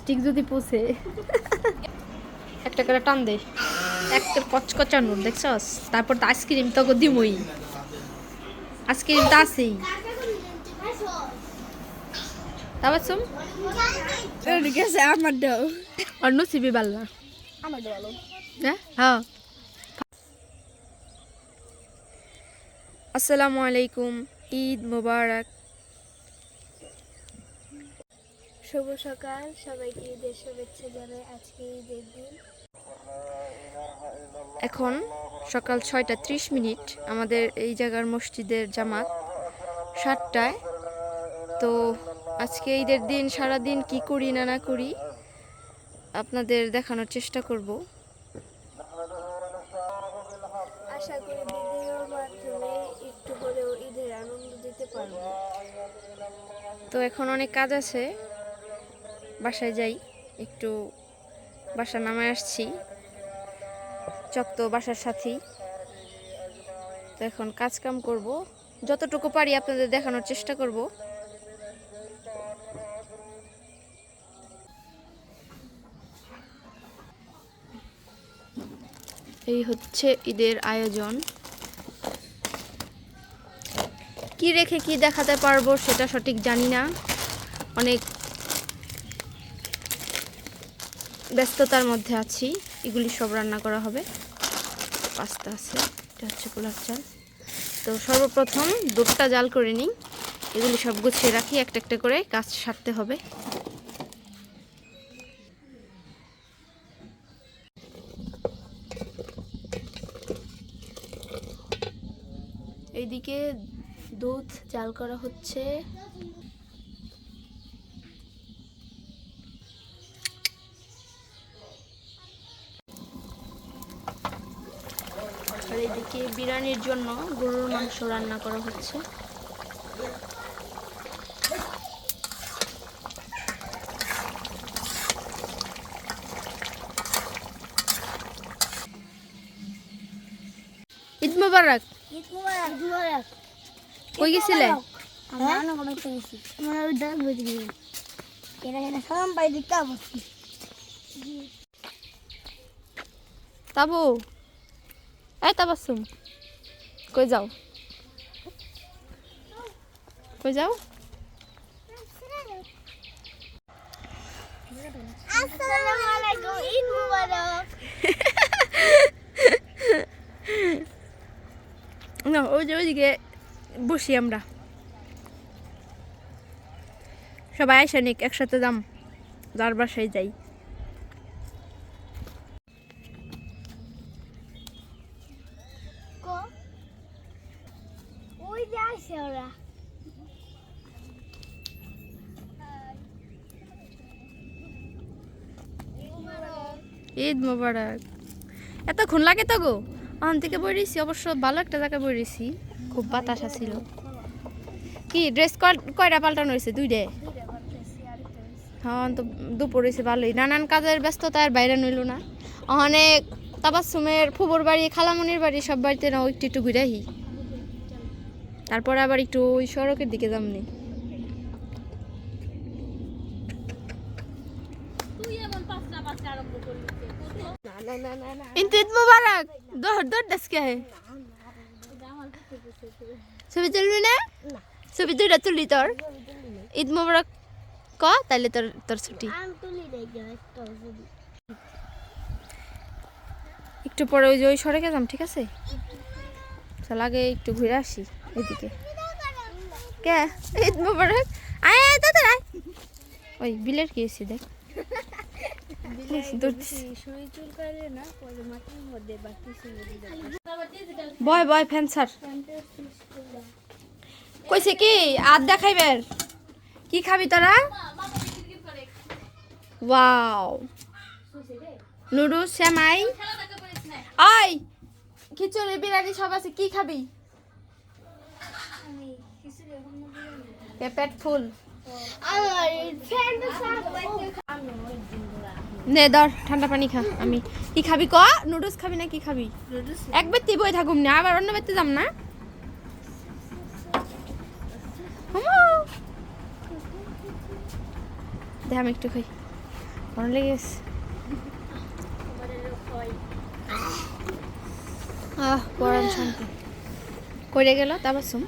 Lipstick যদি পোষে একটা করে টান দে। একটা কচকচানোর দেখছস? তারপর তো আইসক্রিম তোকে দিমই। আইসক্রিম তো আছেই। তারপর শুন। গেছে আমার দাও অন্য সিবি বাল্লা আমার দাও হ্যাঁ? হ্যাঁ। আসসালামু আলাইকুম, ঈদ মোবারক। শুভ সকাল। সবাইকে ঈদের শুভেচ্ছা জানাই আজকে ঈদের দিন। এখন সকাল ছয়টা ত্রিশ মিনিট আমাদের এই জায়গার মসজিদের জামাত সাতটায়। তো আজকে ঈদের দিন সারা দিন কি করি না না করি আপনাদের দেখানোর চেষ্টা করব। আশা করি ভিডিওর মাধ্যমে একটু হলেও ঈদের আনন্দ দিতে পারব। তো এখন অনেক কাজ আছে। বাসায় যাই, একটু বাসা নামায় আসছি, চক তো বাসার সাথেই। তো এখন কাজ কাম করব, যতটুকু পারি আপনাদের দেখানোর চেষ্টা করব। এই হচ্ছে ঈদের আয়োজন। কি রেখে কি দেখাতে পারব সেটা সঠিক জানি না। অনেক ব্যস্ততার মধ্যে আছি, এগুলি সব রান্না করা হবে। পাস্তা আছে, এটা হচ্ছে পোলার চাল। তো সর্বপ্রথম দুধটা জাল করে নিই, এগুলি সব গুছিয়ে রাখি, একটা একটা করে কাজ সারতে হবে। এইদিকে দুধ জাল করা হচ্ছে। এদিকে বিরিয়ানির জন্য গরুর মাংস রান্না করা হচ্ছে। ঈদ মোবারক। ঈদ মুবারক। মুবারক। কই গেছিলে? আমরা অনেক অনেক গেছি আমরা ওই ডাক বুঝে গেছি এরা এরা সব পাই দিতে বসছি তাবু এই তাবাসুম কই যাও। কই যাও। আসসালামু আলাইকুম ঈদ মুবারক। না ওই যে ওইদিকে বসি আমরা। সবাই আইসা নিক একসাথে যাম। যার বাসায় যাই। ঈদ মোবারক। এতক্ষণ লাগে তো গো? ওখান থেকে বইরেছি অবশ্য ভালো একটা জায়গায় বইরেছি খুব বাতাস আছিল। কি ড্রেস কয়টা পাল্টানো হয়েছে? দুইটায় হ্যাঁ তো দুপুর হয়েছে, ভালোই। নানান কাজের ব্যস্ততার বাইরে নইল না। অনেক তাবাসুমের ফুবর বাড়ি খালামনির বাড়ি, সব বাড়িতে না একটু একটু ঘুরে আহি। তারপর আবার একটু ওই সড়কের দিকে যামনি। ঈদ মুবারক। দৌড় দৌড় ডাসকে হে। ছবি তুলবি না? ছবি দুইটা তুলি তোর। ঈদ মুবারক ক, তাইলে তোর তোর ছুটি। একটা পরে ওই যে ওই সড়কে যাম, ঠিক আছে? চল আগে একটু ঘুরে আসি এদিকে। কে? ঈদ মুবারক? আয় আয় ওই বিলের কি দেখ। বয় বয় ফ্যান স্যার কইছে কি আর দেখাইবের কি খাবি তোরা ওয়াও নুডলস সেমাই আই খিচুড়ি বিরিয়ানি সব আছে কি খাবি পেট ফুল নে ধর ঠান্ডা পানি খা আমি। কি খাবি ক? নুডলস খাবি না কি খাবি? এক ব্যক্তি বই থাকুম না আবার অন্য ব্যক্তি যাম না। হামা। দে আমি একটু খাই। অনেক লেগেছে আহ পরাণ শান্তি। করে গেল তারপর সুম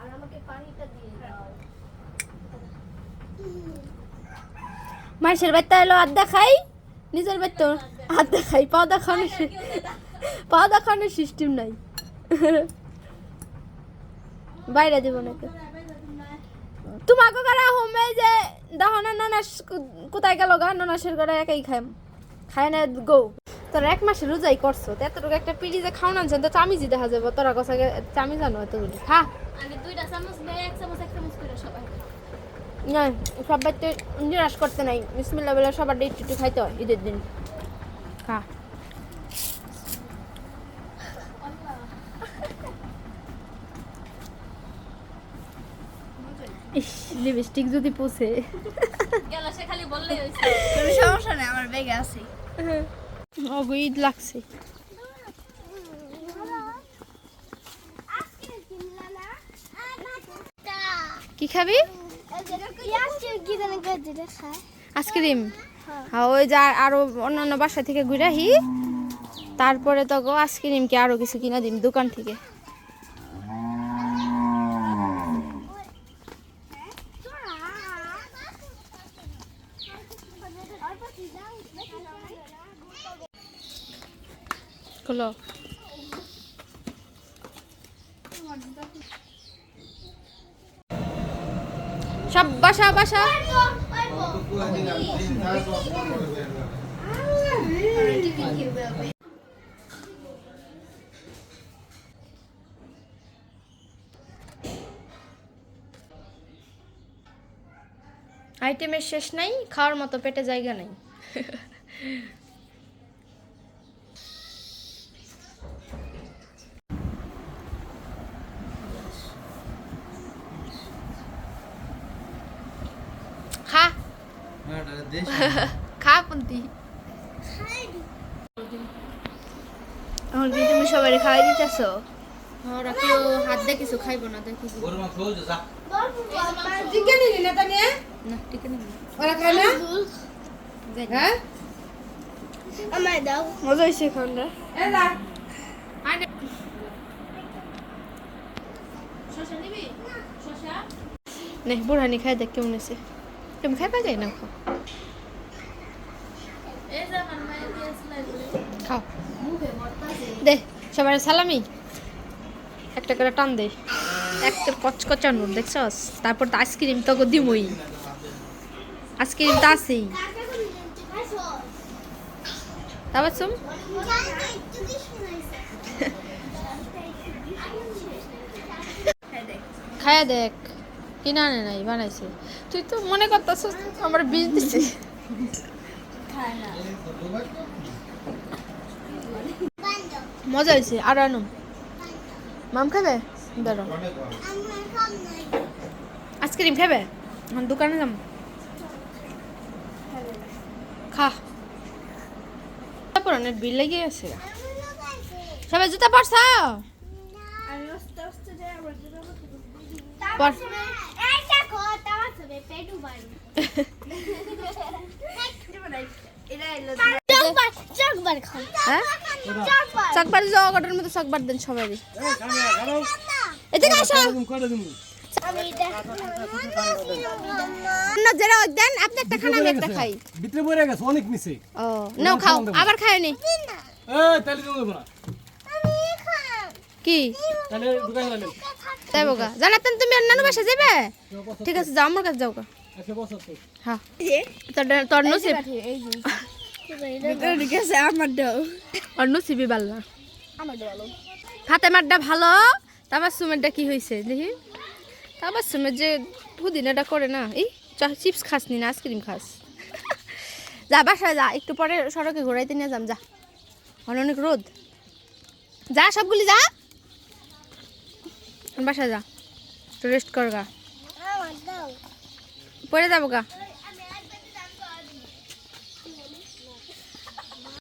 আর আমাকে পানিটা দিয়ে দাও মাসের বাচ্চা এলো আড্ডা খাই নিজের বাচ্চা আড্ডা খাই। পাও দেখানোর পাও দেখানোর সিস্টেম নাই। বাইরে দিব নাকি? তোমাকে কারা হোমে যে দহনা ননাস কোথায় গেল গা? ননাসের ঘরে একাই খাই খায় না গো। তোরা এক মাসে রোজাই করছ তো এতটুকু একটা পিড়ি যে খাওয়ান আনছেন তো চামিজি দেখা যাবে। তোরা কথা চামি জানো এতগুলি। খা। আমি দুইটা চামচ এক চামচ এক চামচ করে সবাই। না সবাই তো নিরাশ করতে নাই। বিসমিল্লা বেলা সবার একটু একটু খাইতে হয় ঈদের দিন। খা। ইস লিপস্টিক যদি পুষে। গেল খালি বললেই হয়েছে কোনো সমস্যা নেই আমার ব্যাগে আছে অগো ঈদ লাগছে। কি খাবি? আইসক্রিম? হ্যাঁ ওই যা আরও অন্যান্য বাসা থেকে ঘুরে আহি, তারপরে তো গো আইসক্রিম কি আরও কিছু কিনা দিম দোকান থেকে। খোলো। সব বাসা বাসা। আইটেমের শেষ নাই খাওয়ার মতো পেটে জায়গা নাই খা খা পুন্তি এখন কি তুমি সবাই খাওয়াই দিতেছো? ওরা কেউ হাত দিয়ে কিছু খাইবো না দেখি। চিকেন নিলি না তানিয়া না ঠিক আছে ওরা খায় না? হ্যাঁ? আমার দাও। মজা হয়েছে এখানটা এ যা। নে। বুড়ানি খাই দেখ কেমন আছে তুমি খাই পাই না খাও এই যে আমার মায়ের দিয়েছিল খাও। দে সবার সালামি। একটা করে টান দে। একটা কচকচানোর দেখছস? তারপর তো আইসক্রিম তো দিমই। আইসক্রিম তো আছেই। তারপর শুন খায়া দেখ, কিনা আনে নাই, বানাইছে। তুই তো মনে করতেছ আমার বীজ দিছিস মজা হয়েছে আর আনো। মাম খাবে? দাঁড়ো আইসক্রিম খাবে? দোকানে যাম। খা। পুরানের বিল লেগে গেছে সবাই জুতা পরছ? এটা হ্যাঁ? চকবার। জগটের মতো চকবার দেন সবাই এদিকে আসো। যারা দেন আপনি একটা খান আমি একটা খাই। ভিতরে বইরে গেছে অনেক মিছে ও নাও খাও আবার খায় নি এই তাহলে তুমি না। কি? তাহলে দোকানে গেলেন তাই বোকা। জানাতেন তুমি অন্যান্য বাসা। যাবে ঠিক আছে যাও আমার কাছে যাও গা। হ্যাঁ। তোর ভিতরে ঢুকেছে ভালো ফাতেমারটা তারপর সুমেরটা কি হয়েছে দেখি। তারপর সুমের যে পুদিনাটা করে না এই চিপস খাস নি না আইসক্রিম খাস। যা বাসায় যা একটু পরে সড়কে ঘোরাইতে নিয়ে যাম যা। অনেক রোদ। যা সবগুলি যা। বাসা যা একটু রেস্ট কর গা। পরে যাব গা।